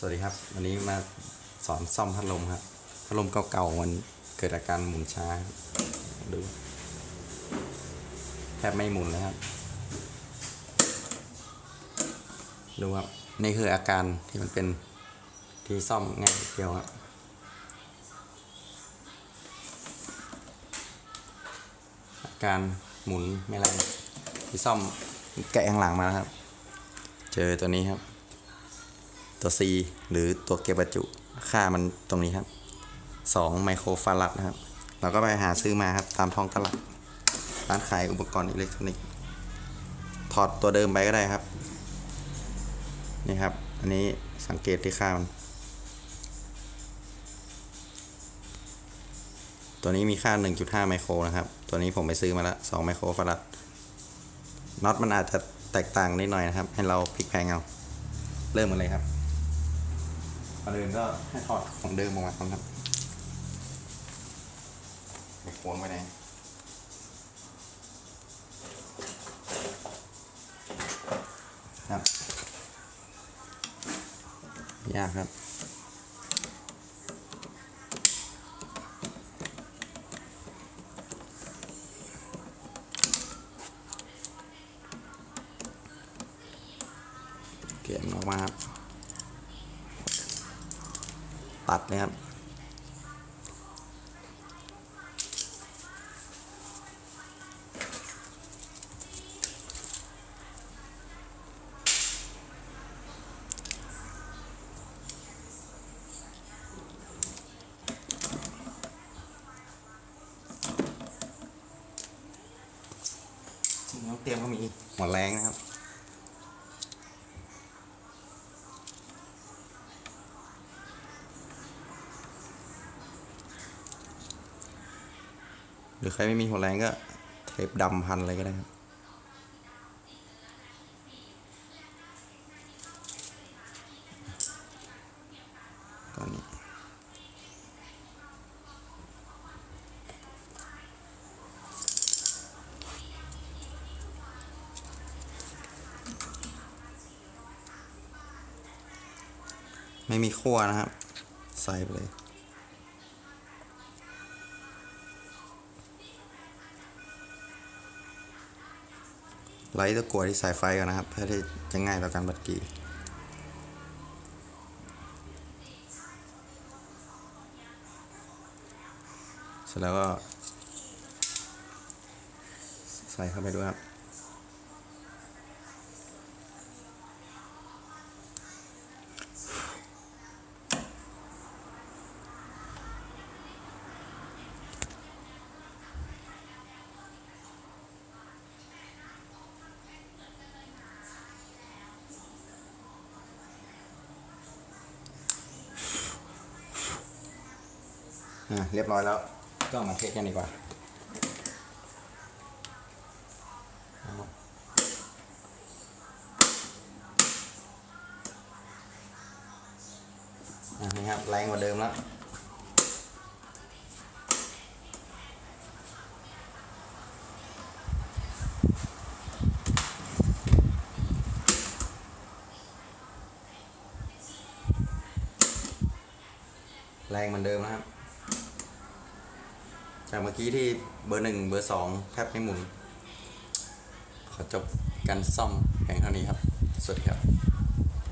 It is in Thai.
สวัสดีครับ วันนี้มาสอนซ่อมพัดลมครับ พัดลมเก่าๆมันเกิดอาการหมุนช้า ดูแทบไม่หมุนเลยครับ ดูครับ นี่คืออาการที่มันเป็นที่ซ่อมง่ายเดียวครับอาการหมุนไม่แรงที่ซ่อมแกะข้างหลังมาแล้วครับ เจอตัวนี้ครับ ตัว C หรือตัวเก็บบรรจุ ค่ามันตรงนี้ครับ 2 ไมโครฟารัดนะครับ เราก็ไปหาซื้อมาครับ ตามท้องตลาด ร้านขายอุปกรณ์อิเล็กทรอนิกส์ ถอดตัวเดิมไปก็ได้ครับ นี่ครับ อันนี้สังเกตที่ค่ามัน ตัวนี้มีค่า 1.5 ไมโครนะครับ ตัวนี้ผมไปซื้อมาแล้ว2ไมโครฟารัด น็อตมันอาจจะแตกต่างนิดหน่อยนะครับ ให้เราพลิกแพงเอา เริ่มกันเลยครับ ก่อนอื่นก็ให้ถอดของเดิมออกมาก่อนครับไปโค้งไปไหนครับ ยากครับเกลี่ยมันออกมาครับ ตัดนะครับสิ่งที่ต้องเตรียมก็มีหัวแรงนะครับ หรือใครไม่มีหัวแรงก็เทปดำพันอะไรก็ได้ครับก้อนนี้ไม่มีขั้วนะครับ ใส่ไปเลย ไล่ตะกั่วที่สายไฟก่อนนะครับ เพื่อที่จะง่ายต่อการบัดกีเสร็จแล้วก็ ใส่เข้าไปด้วยครับ อะเรียบร้อยแล้ว ก็มาเทสกันดีกว่าเอาอะครับแรงกว่าเดิมแล้วแรงเหมือนเดิมนะครับ จากเมื่อกี้ที่เบอร์หนึ่งเบอร์สองแทบไม่หมุน ขอจบการซ่อมแห่งเท่านี้ครับ สวัสดีครับ